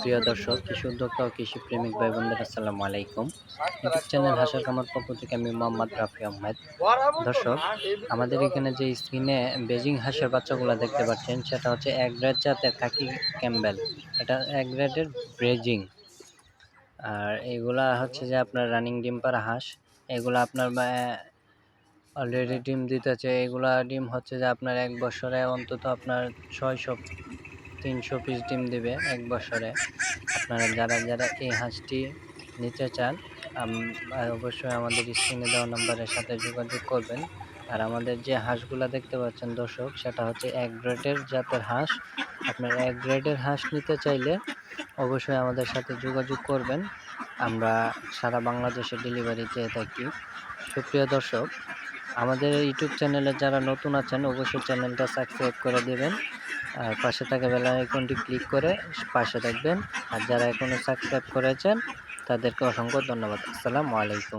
প্রিয় দর্শক, কৃষি উদ্যোক্তা ও কৃষি প্রেমিক ভাই বোনদের আসসালামু আলাইকুম। ইউটিউব চ্যানেল হাসার কামার পক্ষ থেকে আমি মোহাম্মদ রাফি আহমেদ। দর্শক, আমাদের এখানে যে স্ক্রিনে বেজিং হাঁসের বাচ্চাগুলো দেখতে পাচ্ছেন, সেটা হচ্ছে এক গ্রেড জাতের কাকি ক্যাম্বেল। এটা এক গ্রেডের ব্রেজিং আর এগুলা হচ্ছে যে আপনার রানিং ডিম পাড়া হাঁস। এগুলো আপনার অলরেডি ডিম দিতেছে। এগুলা ডিম হচ্ছে যে আপনার এক বছরে অন্তত আপনার ছয়শো তিনশো পিস ডিম দিবে এক বছরে। আপনারা যারা যারা এই হাঁসটি নিতে চান অবশ্যই আমাদের স্ক্রিনে দেওয়া নাম্বারের সাথে যোগাযোগ করবেন। আর আমাদের যে হাঁসগুলা দেখতে পাচ্ছেন দর্শক, সেটা হচ্ছে এক গ্রেডের জাতের হাঁস। আপনার এক গ্রেডের হাঁস নিতে চাইলে অবশ্যই আমাদের সাথে যোগাযোগ করবেন। আমরা সারা বাংলাদেশে ডেলিভারি চেয়ে থাকি। সুপ্রিয় দর্শক, আমাদের ইউটিউব চ্যানেলে যারা নতুন আছেন, অবশ্যই চ্যানেলটা সাবস্ক্রাইব করে দেবেন। আর পাশে থাকা বেলা আইকনটি ক্লিক করে পাশে থাকবেন। আর যারা এখনও সাবস্ক্রাইব করেছেন, তাদেরকে অসংখ্য ধন্যবাদ। আসসালামু আলাইকুম।